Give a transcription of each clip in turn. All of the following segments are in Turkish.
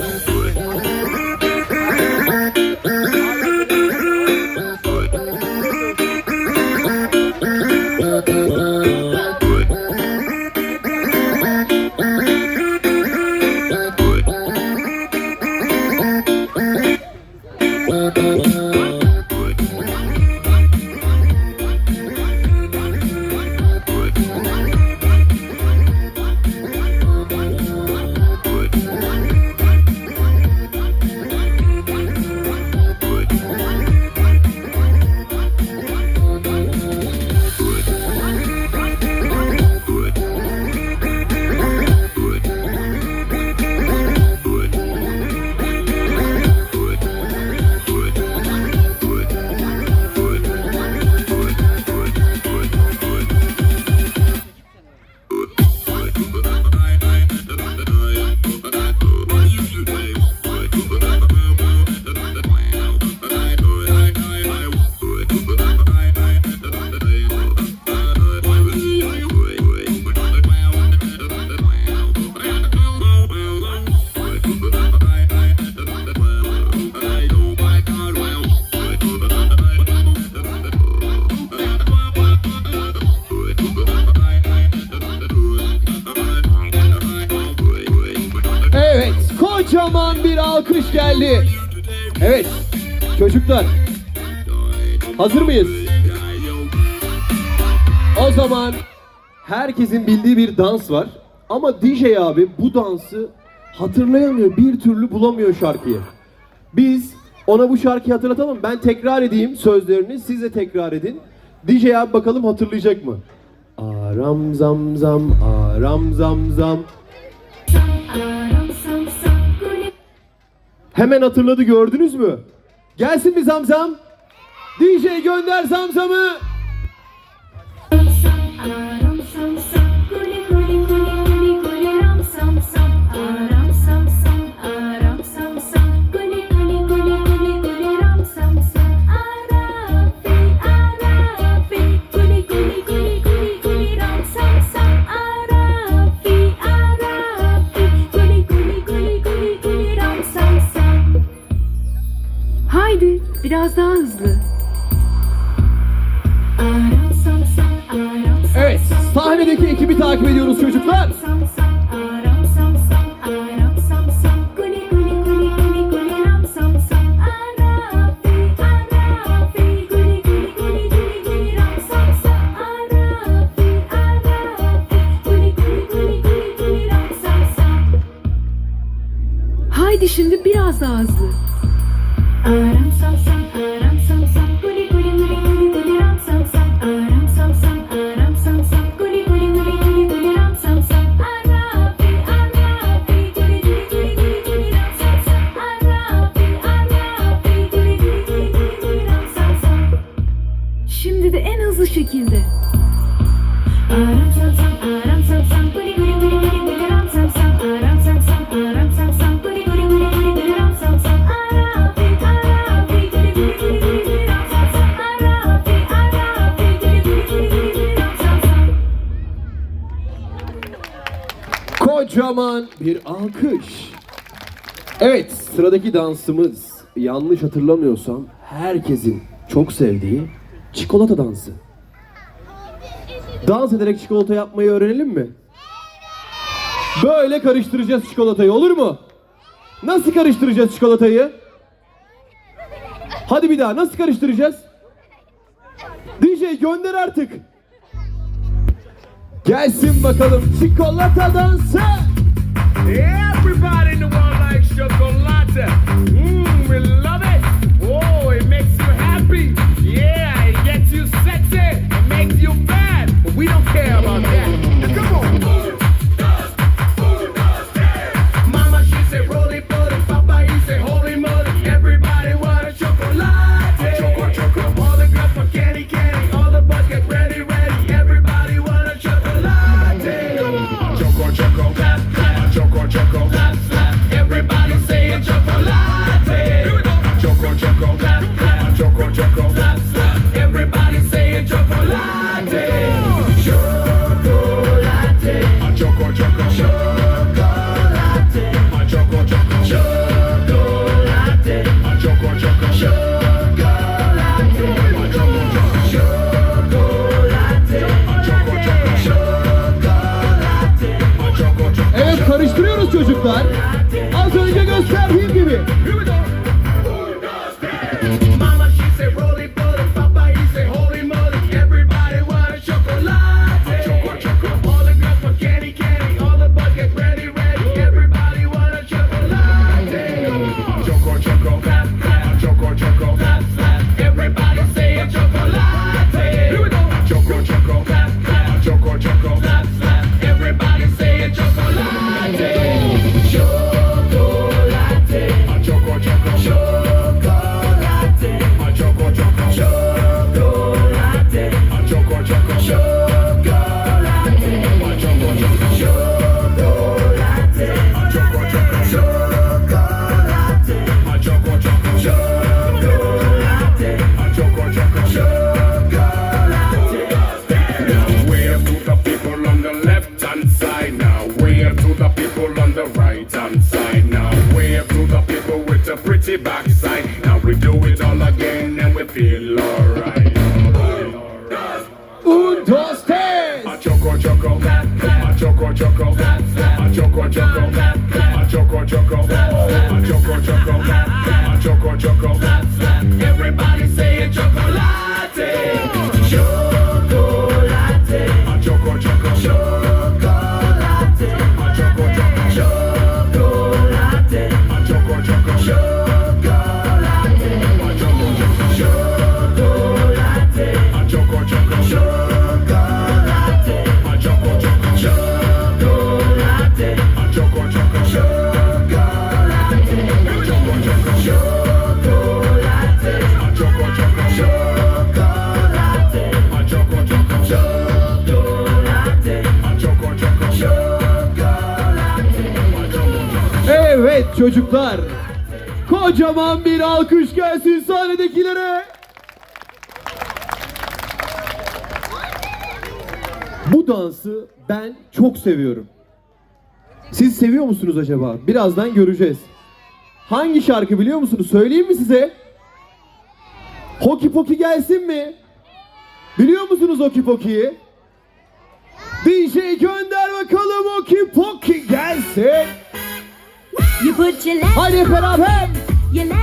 Evet, alkış geldi. Evet, çocuklar. Hazır mıyız? O zaman herkesin bildiği bir dans var. Ama DJ abi bu dansı hatırlayamıyor. Bir türlü bulamıyor şarkıyı. Biz ona bu şarkıyı hatırlatalım. Ben tekrar edeyim sözlerini. Siz de tekrar edin. DJ abi bakalım hatırlayacak mı? Aram zam zam, aram zam zam. Hemen hatırladı gördünüz mü? Gelsin mi zamzam? DJ gönder zamzamı. Takip ediyoruz çocuklar. Haydi şimdi biraz daha hızlı. Aram sam sam, aram sam şekilde. Kocaman bir alkış. Evet, sıradaki dansımız yanlış hatırlamıyorsam herkesin çok sevdiği çikolata dansı. Dans ederek çikolata yapmayı öğrenelim mi? Böyle karıştıracağız çikolatayı olur mu? Nasıl karıştıracağız çikolatayı? Hadi bir daha nasıl karıştıracağız? DJ gönder artık. Gelsin bakalım çikolata dansı. Everybody in the world likes chocolate. Mmm, we love it. Oh, it makes feel alright. Un, dos, tres. A choco, choco. A choco, choco. A choco, choco. A choco, choco. A choco, choco. A choco, choco. Everybody say a chocolate. Chocolate. A choco, choco. Chocolate. çocuklar. Kocaman bir alkış gelsin sahnedekilere. Bu dansı ben çok seviyorum. Siz seviyor musunuz acaba? Birazdan göreceğiz. Hangi şarkı biliyor musunuz? Söyleyeyim mi size? Hoki Poki gelsin mi? Biliyor musunuz Hoki Poki'yi? DJ gönder bakalım Hoki Poki gelsin. You put your put up hands? Your.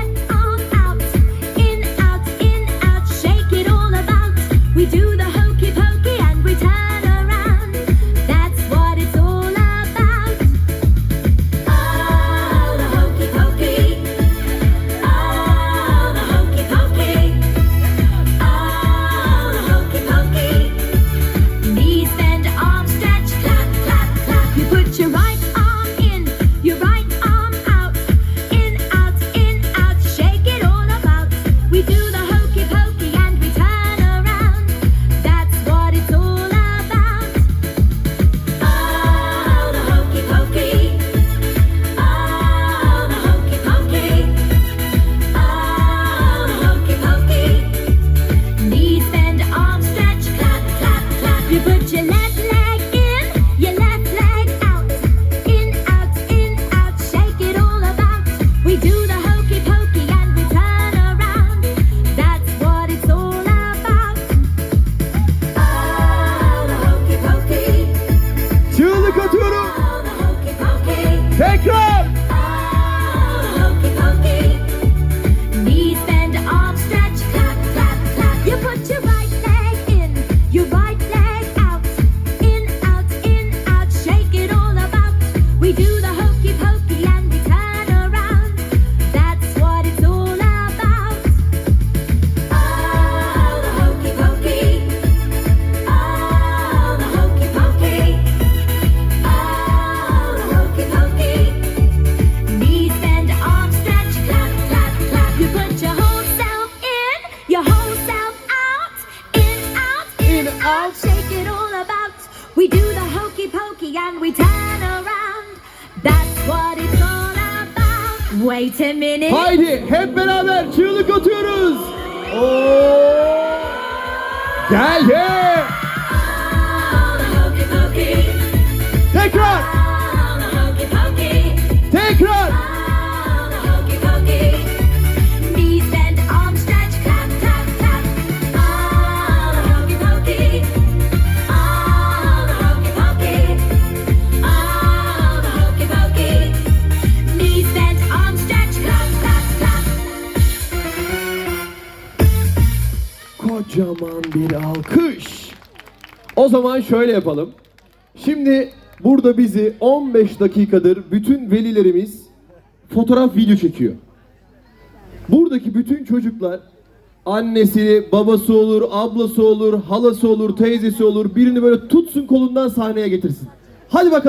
we turn around. That's what it's all about. Wait a minute. Haydi hep beraber çığlık atıyoruz. Oo. Gel oh, ye. Tekrar. bir alkış. O zaman şöyle yapalım. Şimdi burada bizi 15 dakikadır bütün velilerimiz fotoğraf video çekiyor. Buradaki bütün çocuklar annesi, babası olur, ablası olur, halası olur, teyzesi olur birini böyle tutsun kolundan sahneye getirsin. Hadi bakalım.